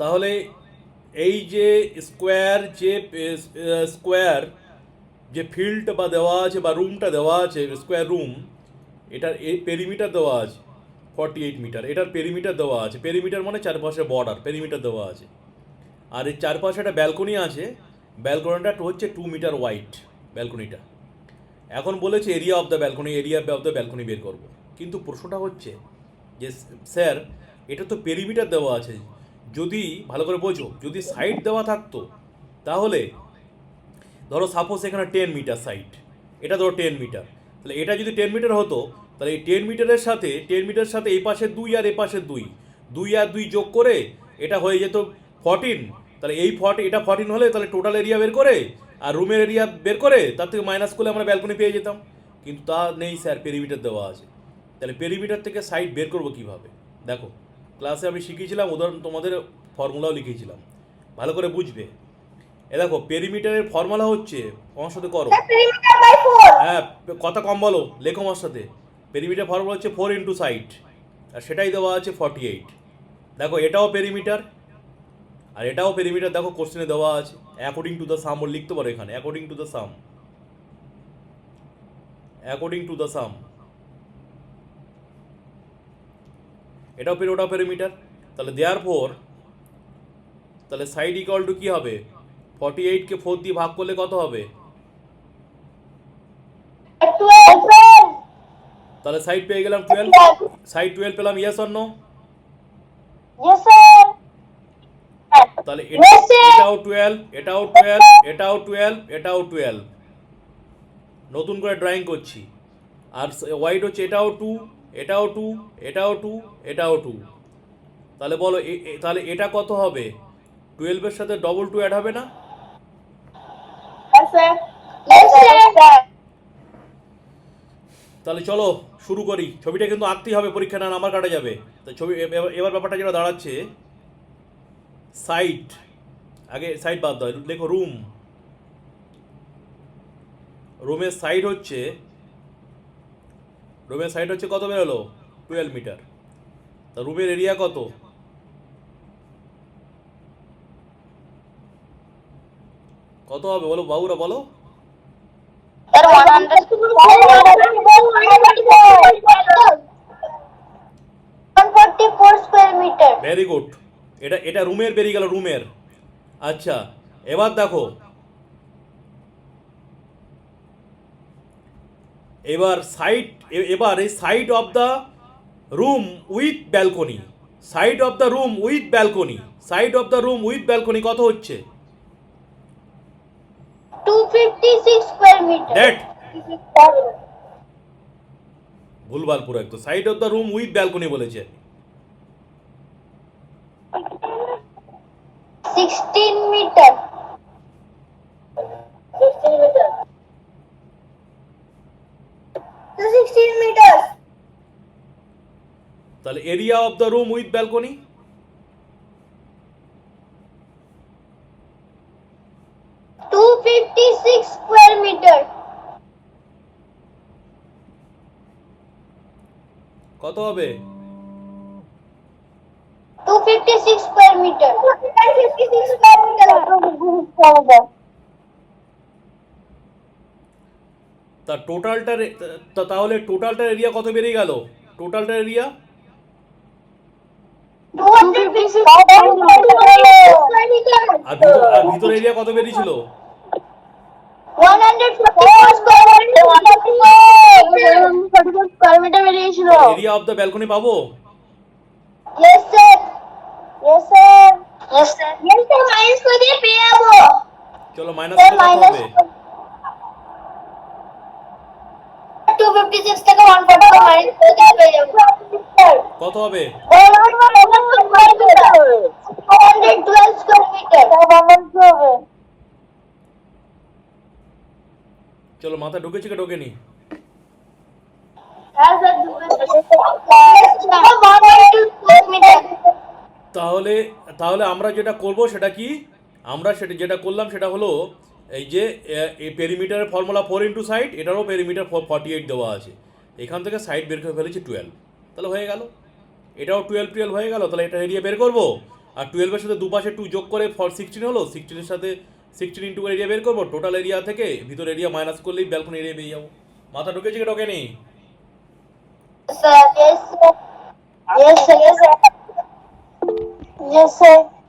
তাহলে এই যে স্কোয়ার যে স্কোয়ার যে ফিল্ড বা দেওয়া আছে বা রুমটা দেওয়া আছে স্কোয়ার রুম এটার এই পেরিমিটার দেওয়া আছে ফর্টি এইট মিটার এটার পেরিমিটার দেওয়া আছে। পেরিমিটার মানে চারপাশে বর্ডার পেরিমিটার দেওয়া আছে। আর এর চারপাশে একটা ব্যালকনি আছে ব্যালকনিটা হচ্ছে টু মিটার ওয়াইড ব্যালকনিটা এখন বলেছে area of the balcony area of the balcony বের করব। কিন্তু প্রশ্নটা হচ্ছে যে স্যার এটা তো পেরিমিটার দেওয়া আছে। যদি, ভালো করে বোঝো, যদি সাইড দেওয়া থাকতো, তাহলে ধরো সাপোজ এখানে টেন মিটার সাইড এটা ধরো টেন মিটার তাহলে এটা যদি টেন মিটার হতো, তাহলে এই টেন মিটারের সাথে টেন মিটারের সাথে এই পাশে দুই আর এ পাশে দুই দুই আর দুই যোগ করে এটা হয়ে যেত ফর্টিন তাহলে এই ফর্টি এটা ফর্টিন হলে তাহলে টোটাল এরিয়া বের করে আর রুমের এরিয়া বের করে, তার থেকে মাইনাস করলে আমরা ব্যালকনি পেয়ে যেতাম, কিন্তু তা নেই স্যার পেরিমিটার দেওয়া আছে, তাহলে পেরিমিটার থেকে সাইড বের করব কীভাবে? দেখো ক্লাসে আমি শিখিয়েছিলাম উদাহরণ তোমাদের ফর্মুলাও লিখিয়েছিলাম। ভালো করে বুঝবে। এ দেখো পেরিমিটারের ফর্মুলা হচ্ছে আমার সাথে করো। Perimeter by 4. হ্যাঁ কথা কম বলো লেখো আমার সাথে। পেরিমিটার ফর্মুলা হচ্ছে ফোর ইন্টু সাইড আর সেটাই দেওয়া আছে ফর্টি এইট দেখো এটাও পেরিমিটার আর এটাও পেরিমিটার দেখো কোশ্চেনে দেওয়া আছে। According to the sum or লিখতে পারো এখানে according to the sum according to the sum এটাও পেরি ওটাও পেরিমিটার তাহলে দেয়ার ফোর তাহলে সাইড ইকুয়াল টু কী হবে? ফর্টি এইটকে ফোর দিয়ে ভাগ করলে কত হবে? তাহলে সাইড পেয়ে গেলাম টুয়েলভ সাইড টুয়েলভ পেলাম ইয়েস অন্য তাহলে এটাও টুয়েলভ এটাও টুয়েলভ এটাও টুয়েলভ এটাও টুয়েলভ নতুন করে ড্রয়িং করছি। আর হোয়াইট হচ্ছে এটাও টু এটাও টু এটাও টু এটাও টু তাহলে বলো তাহলে এটা কত হবে? টুয়েলভের সাথে ডবল টু অ্যাড হবে না. তাহলে চলো শুরু করি। ছবিটা কিন্তু আঁকতেই হবে পরীক্ষা না আমার কাটা যাবে। তো ছবি এবার- ব্যাপারটা যেটা দাঁড়াচ্ছে সাইট আগে সাইড বাদ দাও লেখো রুম রুমের সাইড হচ্ছে রুমের সাইড হচ্ছে কত বেরোলো? টুয়েলভ মিটার তা রুমের এরিয়া কত? কত হবে বলো বাবুরা বলো? Sir, 144 square meter. Very good এটা এটা রুমের বেরিয়ে গেল রুমের আচ্ছা এবার দেখো এবার সাইড এবার এই side of the room with balcony side of the room with balcony side of the room with balcony কত হচ্ছে? 256 square ভুলভাল পুরো একদম। Side of the room with balcony বলেছে। 16 meter. তাহলে area of the room with balcony কত হবে? টোটালটার তাহলে টোটালটার এরিয়া কত বেড়ে গেল? টোটালটার এরিয়া আর ভিতর এরিয়া কত বেরিয়েছিল fifty-four square meter. Forty-four square meter বেরিয়েছিল। এরিয়া অফ দ্য ব্যালকনি পাবো Yes, sir. Yes, sir. Yes, sir. Yes, sir. Minus করে দিয়ে পেয়ে যাব। চলো মাইনাস Sir, হবে 256 থেকে 144 minus করে দিয়ে পেয়ে যাব। কত হবে 412 square meter. চলো মাথা ঢুকেছে কি? ঢোকেনি। sir, 112 square meter. তাহলে তাহলে আমরা যেটা করব সেটা কি? আমরা সেটা যেটা করলাম সেটা হলো এই যে পেরিমিটারের ফর্মুলা ফোর ইন্টু সাইড এটারও পেরিমিটার ফর্টি এইট দেওয়া আছে। এখান থেকে সাইড বের করে ফেলেছি টুয়েলভ তাহলে হয়ে গেল। এটাও টুয়েলভ টুয়েলভ হয়ে গেল তাহলে এটা এরিয়া বের করব আর টুয়েলভের সাথে দুপাশে টু যোগ করে ফর সিক্সটিন হলো সিক্সটিনের সাথে সিক্সটিন ইন্টু এরিয়া বের করব টোটাল এরিয়া থেকে ভিতর এরিয়া মাইনাস করলেই ব্যালকনি এরিয়া পেয়ে যাব মাথা ঢুকেছে কি ঢোকেনি. Yes, sir. Yes, sir. Yes, sir.